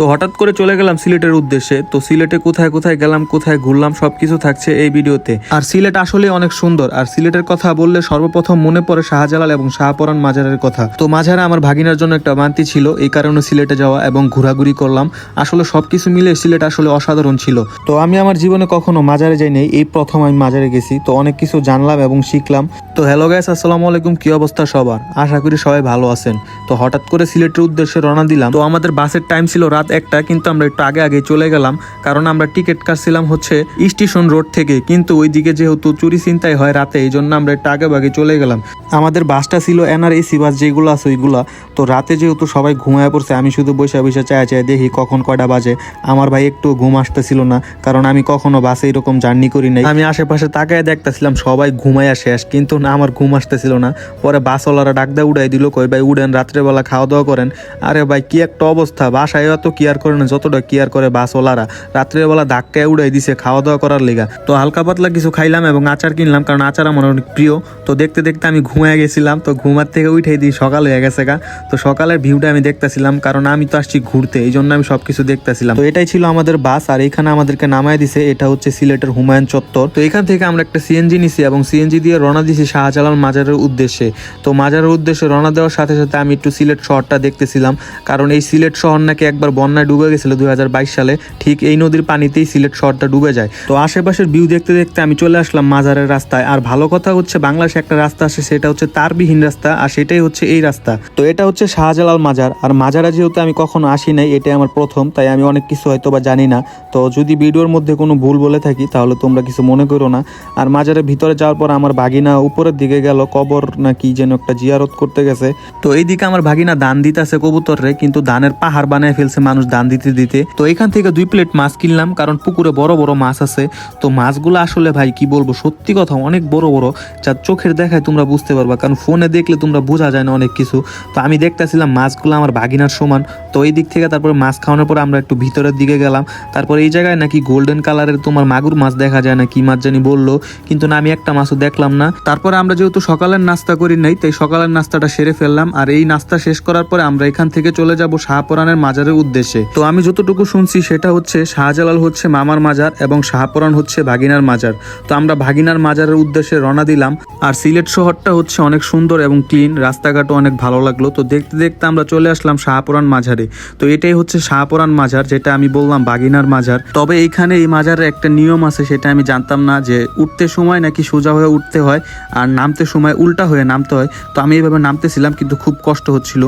তো হঠাৎ করে চলে গেলাম সিলেটের উদ্দেশ্যে। তো সিলেটে কোথায় কোথায় গেলাম, কোথায় ঘুরলাম, সবকিছু থাকছে এই ভিডিওতে। আর সিলেট আসলে অনেক সুন্দর। আর সিলেটের কথা বললে সর্বপ্রথম মনে পড়ে শাহজালাল এবং শাহপরান মাজারের কথা। তো মাঝারা আমার ভাগিনার জন্য একটা মান্তি ছিল, এই কারণে সিলেটে যাওয়া এবং ঘোরাঘুরি করলাম। আসলে সবকিছু মিলে সিলেট আসলে অসাধারণ ছিল। তো আমি আমার জীবনে কখনো মাজারে যাইনি, এই প্রথম আমি মাজারে গেছি। তো অনেক কিছু জানলাম এবং শিখলাম। তো হ্যালো গাইস, আসসালামু আলাইকুম, কি অবস্থা সবার? আশা করি সবাই ভালো আছেন। তো হঠাৎ করে সিলেটের উদ্দেশ্যে রওনা দিলাম। তো আমাদের বাসের টাইম ছিল রাত একটা, কিন্তু আমরা একটু আগে আগে চলে গেলাম, কারণ আমরা টিকিট কাটছিলাম হচ্ছে স্টেশন রোড থেকে, কিন্তু ওইদিকে যেহেতু চুরি চিন্তাই হয় রাতে এই জন্য আমরা একটু আগে আগে চলে গেলাম। আমাদের বাসটা ছিল এনআরএসি বাস, যেগুলো আছে ওইগুলা। তো রাতে যেহেতু সবাই ঘুমায় পড়ছে, আমি শুধু বসে বসে চায় চায় দেখি কখন কয়টা বাজে। আমার ভাই একটু ঘুম আসতেছিল না, কারণ আমি কখনো বাসে এরকম জার্নি করি নাই। আমি আশেপাশে তাকায় দেখতেছিলাম, সবাই ঘুমাইয়া শেষ, কিন্তু না, আমার ঘুম আসতেছিল না। পরে বাসওয়ালারা ডাক দেয় উড়াই দিল কই ভাই, উড়েন, রাত্রেবেলা খাওয়া দাওয়া করেন। আরে ভাই, কি একটা অবস্থা বাসায় অত কেয়ার করে না, যতটা কেয়ার করে বাসওয়ালারা রাত্রেবেলা ধাক্কায় উড়াই দিছে খাওয়া দাওয়া করার লেগা। তো হালকা পাতলা কিছু খাইলাম এবং আচার কিনলাম, কারণ আচার আমার অনেক প্রিয়। তো দেখতে দেখতে আমি ঘুমায় গেছিলাম, তো ঘুমার থেকে উঠে দিই, সকাল হয়ে গেছে গা। তো সকালের ভিউটা আমি দেখতেছিলাম, কারণ আমি তো আসছি ঘুরতে, এই জন্য আমি সব কিছু দেখতেছিলাম। তো এটাই ছিল আমাদের বাস, আর এখানে আমাদেরকে নামায় দিছে, এটা হচ্ছে সিলেটের হুমায়ুন চত্বর। তো এখান থেকে আমরা একটা সিএনজি নিছি এবং সিএনজি দিয়ে রওনা দিছি শাহজালাল মাজারের উদ্দেশ্যে। তো মাজারের উদ্দেশ্যে রওনা দেওয়ার সাথে সাথে আমি একটু সিলেট শহরটা দেখতেছিলাম, কারণ এই সিলেট শহর নাকি একবার বন্যায় ডুবে গেছিল দুই হাজার বাইশ সালে, ঠিক এই নদীর পানিতেই সিলেট শহরটা ডুবে যায়। তো আশেপাশের ভিউ দেখতে দেখতে আমি চলে আসলাম মাজারের রাস্তায়। আর ভালো কথা হচ্ছে বাংলাদেশে একটা রাস্তা আসে সেটা হচ্ছে তারবিহীন রাস্তা, আর সেটাই হচ্ছে এই রাস্তা। তো এটা হচ্ছে শাহজালাল মাজার, আর মাজারা যেহেতু আমি কখনো আসি নাই, এটাই আমার প্রথম, তাই আমি অনেক কিছু হয়তো বা জানি না। তো যদি ভিডিওর মধ্যে কোনো ভুল বলে থাকি, তাহলে তোমরা কিছু মনে করো না। আর মাজারের ভিতরে যাওয়ার পর আমার ভাগিনা উপরের দিকে গেল, কবর না কি যেন একটা জিয়ারত করতে গেছে। তো এইদিকে আমার ভাগিনা দান দিতেছে কবুতর রে, কিন্তু দানের পাহাড় বানায় ফেলছে মানুষ দান দিতে দিতে, তো এখান থেকে দুই প্লেট মাছ কিনলাম, কারণ পুকুরে বড় বড় মাছ আছে। তো মাছগুলো আসলে ভাই, কি বলব, সত্যি কথা, অনেক বড় বড়, যা চোখের দেখায় তোমরা বুঝতে পারবা, কারণ ফোনে দেখলে তোমরা বোঝা যায় না অনেক কিছু। তো আমি দেখতেছিলাম মাছগুলো আমার ভাগিনার সমান। তো এই দিক থেকে তারপরে মাছ খাওয়ানোর পর আমরা একটু ভিতরের দিকে গেলাম। তারপর এই জায়গায় নাকি গোল্ডেন কালারের তোমার মাগুর মাছ দেখা যায় না, কি মাছ জানি বলল। কিন্তু না, আমি একটা মাছও দেখলাম না। তারপরে আমরা যেহেতু সকালের নাস্তা করি নাই, তাই সকালের নাস্তাটা সেরে ফেললাম। আর এই নাস্তা শেষ করার পরে আমরা এখান থেকে চলে যাব শাহপরানের মাজারের উদ্দেশ্যে। তো আমি যতটুকু শুনছি, সেটা হচ্ছে শাহজালাল হচ্ছে মামার মাজার এবং শাহপরান হচ্ছে ভাগিনার মাজার। তো আমরা ভাগিনার মাজারের উদ্দেশ্যে রওনা দিলাম। আর সিলেট শহরটা হচ্ছে অনেক সুন্দর এবং ক্লিন, রাস্তাঘাটও অনেক ভালো লাগল। তো দেখতে দেখতে আমরা চলে আসলাম শাহপুরান মাজারে। তো এটাই হচ্ছে শাহপুরান মাজার, যেটা আমি বললাম বাগিনার মাজার। তবে এইখানে এই মাজারের একটা নিয়ম আছে, সেটা আমি জানতাম না যে উঠতে সময় নাকি সোজা হয়ে উঠতে হয় আর নামতে সময় উল্টা হয়ে নামতে হয়। তো আমি এইভাবে নামতেছিলাম, কিন্তু খুব কষ্ট হচ্ছিল।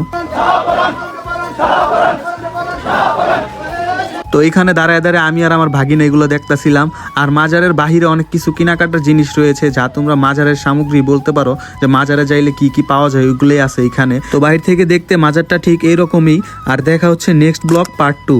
তো এখানে দাঁড়ায় দাঁড়ায় আমি আর আমার ভাগিনা এগুলো দেখতেছিলাম। আর মাজারের বাহিরে অনেক কিছু কেনাকাটার জিনিস রয়েছে, যা তোমরা মাজারের সামগ্রী বলতে পারো যে মাজারে যাইলে কি কি পাওয়া যায় ওইগুলোই আছে এখানে। তো বাহির থেকে দেখতে মাজারটা ঠিক এইরকমই আর দেখা হচ্ছে নেক্সট ব্লক পার্ট টু